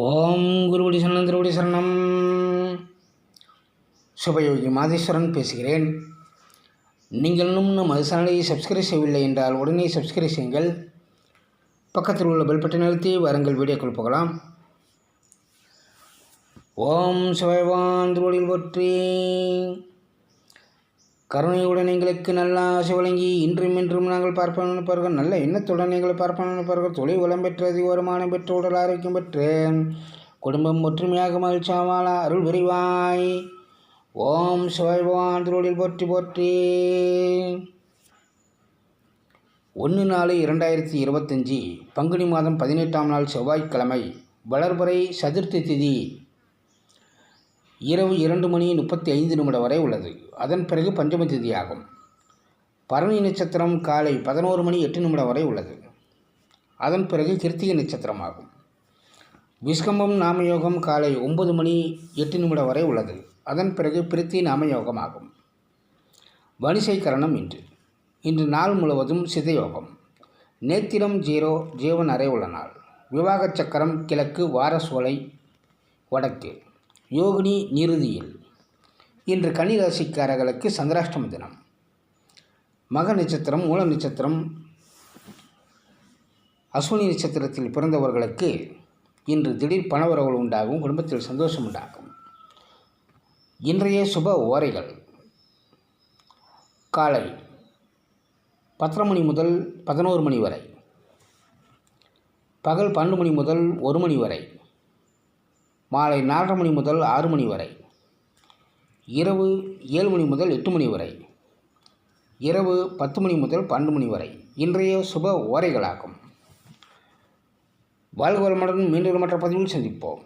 ஓம் குருபடி சரணம் திருவடி சரணம். சுபயோகி மாதேஸ்வரன் பேசுகிறேன். நீங்கள் இன்னும் நமது சேனலை சப்ஸ்கிரைப் செய்யவில்லை என்றால் உடனே சப்ஸ்கிரைப் செய்யுங்கள். பக்கத்தில் உள்ள பெல் பட்டன் அழுத்தி வாருங்கள் வீடியோக்கள் போகலாம். ஓம் சிவவான் திருவடியில் போற்றி. கருணையுடன் எங்களுக்கு நல்ல ஆசை வழங்கி இன்றும் இன்றும் நாங்கள் பார்ப்போம் நினைப்பார்கள் நல்ல எண்ணத்துடன் எங்களை பார்ப்போம் நினைப்பார்கள் தொழில் வளம் பெற்றது வருமானம் பெற்று உடல் ஆரோக்கியம் பெற்று குடும்பம் ஒற்றுமையாக மகிழ்ச்சியாக அருள் விரிவாய் ஓம் சிவபவான் திருவடியில் போற்றி போற்றி. ஒன்று நாலு இரண்டாயிரத்தி இருபத்தஞ்சி பங்குனி மாதம் பதினெட்டாம் நாள் செவ்வாய்க்கிழமை வளர்பறை சதுர்த்தி திதி. இரவு இரண்டு மணி முப்பத்தி ஐந்து நிமிடம் வரை உள்ளது. அதன் பிறகு பஞ்சம திதியாகும். பரணி நட்சத்திரம் காலை பதினோரு மணி எட்டு நிமிடம் வரை உள்ளது. அதன் பிறகு கிருத்திகை நட்சத்திரமாகும். விஸ்கம்பம் நாமயோகம் காலை ஒன்பது மணி எட்டு நிமிடம் வரை உள்ளது. அதன் பிறகு பிரித்தி நாமயோகம் ஆகும் வணிசை கரணம் இன்று. இன்று நாள் முழுவதும் சிதயோகம் நேத்திரம் ஜீரோ ஜீவன் அறை உள்ள நாள். விவாக சக்கரம் கிழக்கு வாரசோலை வடக்கு. யோகினி நிறுதியில் இன்று கன்னி ராசிக்காரர்களுக்கு சந்திராஷ்டம தினம். மக நட்சத்திரம் மூல நட்சத்திரம் அஸ்வினி நட்சத்திரத்தில் பிறந்தவர்களுக்கு இன்று திடீர் பணவரவுகள் உண்டாகும் குடும்பத்தில் சந்தோஷம் உண்டாகும். இன்றைய சுப ஓரைகள். காலை பத்தரை மணி முதல் பதினோரு மணி வரை. பகல் பன்னெண்டு மணி முதல் ஒரு மணி வரை. மாலை நாலரை மணி முதல் ஆறு மணி வரை. இரவு ஏழு மணி முதல் எட்டு மணி வரை. இரவு பத்து மணி முதல் பன்னெண்டு மணி வரை. இன்றைய சுப ஓரைகளாகும். வாழ்க வளமுடன் மீண்டும் மற்ற பதிவில் சந்திப்போம்.